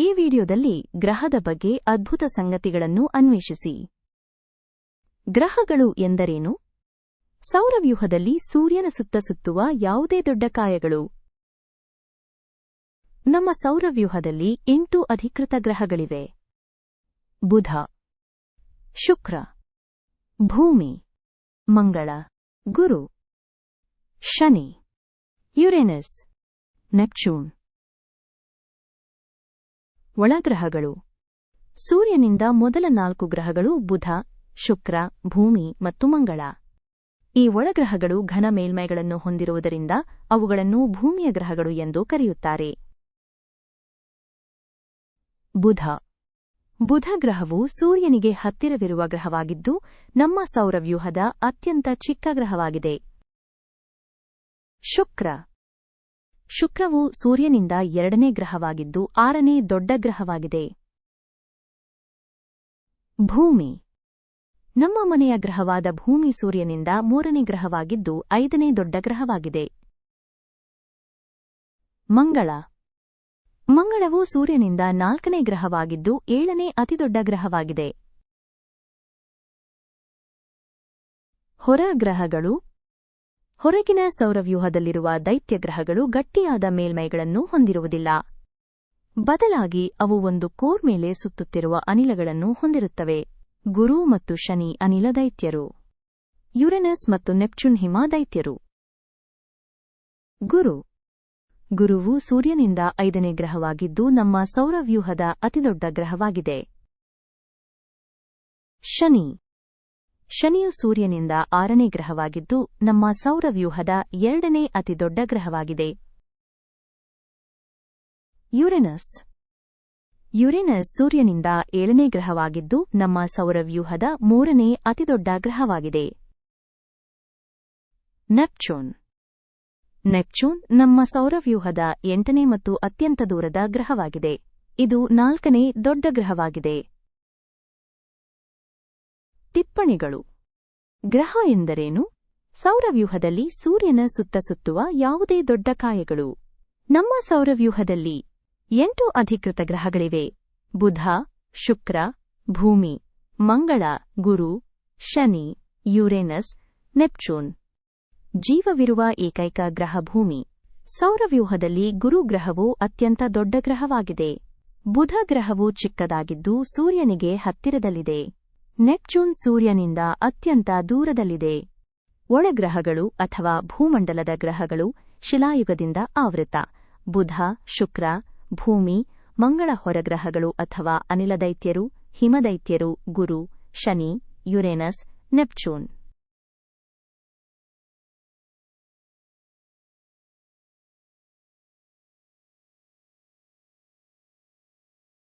ಈ ವಿಡಿಯೋದಲ್ಲಿ ಗ್ರಹದ ಬಗ್ಗೆ ಅದ್ಭುತ ಸಂಗತಿಗಳನ್ನು ಅನ್ವೇಷಿಸಿ. ಗ್ರಹಗಳು ಎಂದರೇನು? ಸೌರವ್ಯೂಹದಲ್ಲಿ ಸೂರ್ಯನ ಸುತ್ತ ಸುತ್ತುವ ಯಾವುದೇ ದೊಡ್ಡ ಕಾಯಗಳು. ನಮ್ಮ ಸೌರವ್ಯೂಹದಲ್ಲಿ ಎಂಟು ಅಧಿಕೃತ ಗ್ರಹಗಳಿವೆ. ಬುಧ, ಶುಕ್ರ, ಭೂಮಿ, ಮಂಗಳ, ಗುರು, ಶನಿ, ಯುರೇನಸ್, ನೆಪ್ಚೂನ್. ಒಳಗ್ರಹಗಳು. ಸೂರ್ಯನಿಂದ ಮೊದಲ ನಾಲ್ಕು ಗ್ರಹಗಳು ಬುಧ, ಶುಕ್ರ, ಭೂಮಿ ಮತ್ತು ಮಂಗಳ. ಈ ಒಳಗ್ರಹಗಳು ಘನ ಮೇಲ್ಮೈಗಳನ್ನು ಹೊಂದಿರುವುದರಿಂದ ಅವುಗಳನ್ನು ಭೂಮಿಯ ಗ್ರಹಗಳು ಎಂದು ಕರೆಯುತ್ತಾರೆ. ಬುಧ. ಬುಧ ಗ್ರಹವು ಸೂರ್ಯನಿಗೆ ಹತ್ತಿರವಿರುವ ಗ್ರಹವಾಗಿದ್ದು, ನಮ್ಮ ಸೌರವ್ಯೂಹದ ಅತ್ಯಂತ ಚಿಕ್ಕ ಗ್ರಹವಾಗಿದೆ. ಶುಕ್ರ. ಶುಕ್ರವು ಸೂರ್ಯನಿಂದ ಎರಡನೇ ಗ್ರಹವಾಗಿದ್ದು ಆರನೇ ದೊಡ್ಡ ಗ್ರಹವಾಗಿದೆ. ಭೂಮಿ. ನಮ್ಮ ಮನೆಯ ಗ್ರಹವಾದ ಭೂಮಿ ಸೂರ್ಯನಿಂದ ಮೂರನೇ ಗ್ರಹವಾಗಿದ್ದು ಐದನೇ ದೊಡ್ಡ ಗ್ರಹವಾಗಿದೆ. ಮಂಗಳ. ಮಂಗಳವು ಸೂರ್ಯನಿಂದ ನಾಲ್ಕನೇ ಗ್ರಹವಾಗಿದ್ದು ಏಳನೇ ಅತಿದೊಡ್ಡ ಗ್ರಹವಾಗಿದೆ. ಹೊರ ಗ್ರಹಗಳು ಹೊರಗಿನ ಸೌರವ್ಯೂಹದಲ್ಲಿರುವ ದೈತ್ಯ ಗ್ರಹಗಳು ಗಟ್ಟಿಯಾದ ಮೇಲ್ಮೈಗಳನ್ನು ಹೊಂದಿರುವುದಿಲ್ಲ. ಬದಲಾಗಿ ಅವು ಒಂದು ಕೋರ್ ಮೇಲೆ ಸುತ್ತುತ್ತಿರುವ ಅನಿಲಗಳನ್ನು ಹೊಂದಿರುತ್ತವೆ. ಗುರು ಮತ್ತು ಶನಿ ಅನಿಲ ದೈತ್ಯರು. ಯುರೆನಸ್ ಮತ್ತು ನೆಪ್ಚೂನ್ ಹಿಮ ದೈತ್ಯರು. ಗುರು. ಗುರುವು ಸೂರ್ಯನಿಂದ ಐದನೇ ಗ್ರಹವಾಗಿದ್ದು ನಮ್ಮ ಸೌರವ್ಯೂಹದ ಅತಿದೊಡ್ಡ ಗ್ರಹವಾಗಿದೆ. ಶನಿ. ಶನಿಯು ಸೂರ್ಯನಿಂದ ಆರನೇ ಗ್ರಹವಾಗಿದ್ದು, ನಮ್ಮ ಸೌರವ್ಯೂಹದ ಎರಡನೇ ಅತಿದೊಡ್ಡ ಗ್ರಹವಾಗಿದೆ. ಯುರೆನಸ್. ಯುರೇನಸ್ ಸೂರ್ಯನಿಂದ ಏಳನೇ ಗ್ರಹವಾಗಿದ್ದು, ನಮ್ಮ ಸೌರವ್ಯೂಹದ ಮೂರನೇ ಅತಿದೊಡ್ಡ ಗ್ರಹವಾಗಿದೆ. ನೆಪ್ಚೂನ್. ನೆಪ್ಚೂನ್ ನಮ್ಮ ಸೌರವ್ಯೂಹದ ಎಂಟನೇ ಮತ್ತು ಅತ್ಯಂತ ದೂರದ ಗ್ರಹವಾಗಿದೆ. ಇದು ನಾಲ್ಕನೇ ದೊಡ್ಡ ಗ್ರಹವಾಗಿದೆ. ಟಿಪ್ಪಣಿಗಳು. ಗ್ರಹ ಎಂದರೇನು? ಸೌರವ್ಯೂಹದಲ್ಲಿ ಸೂರ್ಯನ ಸುತ್ತ ಸುತ್ತುವ ಯಾವುದೇ ದೊಡ್ಡ ಕಾಯಗಳು. ನಮ್ಮ ಸೌರವ್ಯೂಹದಲ್ಲಿ ಎಂಟು ಅಧಿಕೃತ ಗ್ರಹಗಳಿವೆ. ಬುಧ, ಶುಕ್ರ, ಭೂಮಿ, ಮಂಗಳ, ಗುರು, ಶನಿ, ಯುರೇನಸ್, ನೆಪ್ಚೂನ್. ಜೀವವಿರುವ ಏಕೈಕ ಗ್ರಹ ಭೂಮಿ. ಸೌರವ್ಯೂಹದಲ್ಲಿ ಗುರು ಗ್ರಹವು ಅತ್ಯಂತ ದೊಡ್ಡ ಗ್ರಹವಾಗಿದೆ. ಬುಧ ಗ್ರಹವು ಚಿಕ್ಕದಾಗಿದ್ದು ಸೂರ್ಯನಿಗೆ ಹತ್ತಿರದಲ್ಲಿದೆ. ನೆಪ್ಚೂನ್ ಸೂರ್ಯನಿಂದ ಅತ್ಯಂತ ದೂರದಲ್ಲಿದೆ. ಒಳಗ್ರಹಗಳು ಅಥವಾ ಭೂಮಂಡಲದ ಗ್ರಹಗಳು ಶಿಲಾಯುಗದಿಂದ ಆವೃತ. ಬುಧ, ಶುಕ್ರ, ಭೂಮಿ, ಮಂಗಳ ಹೊರಗ್ರಹಗಳು ಅಥವಾ ಅನಿಲದೈತ್ಯರು, ಹಿಮದೈತ್ಯರು, ಗುರು, ಶನಿ, ಯುರೇನಸ್, ನೆಪ್ಚೂನ್.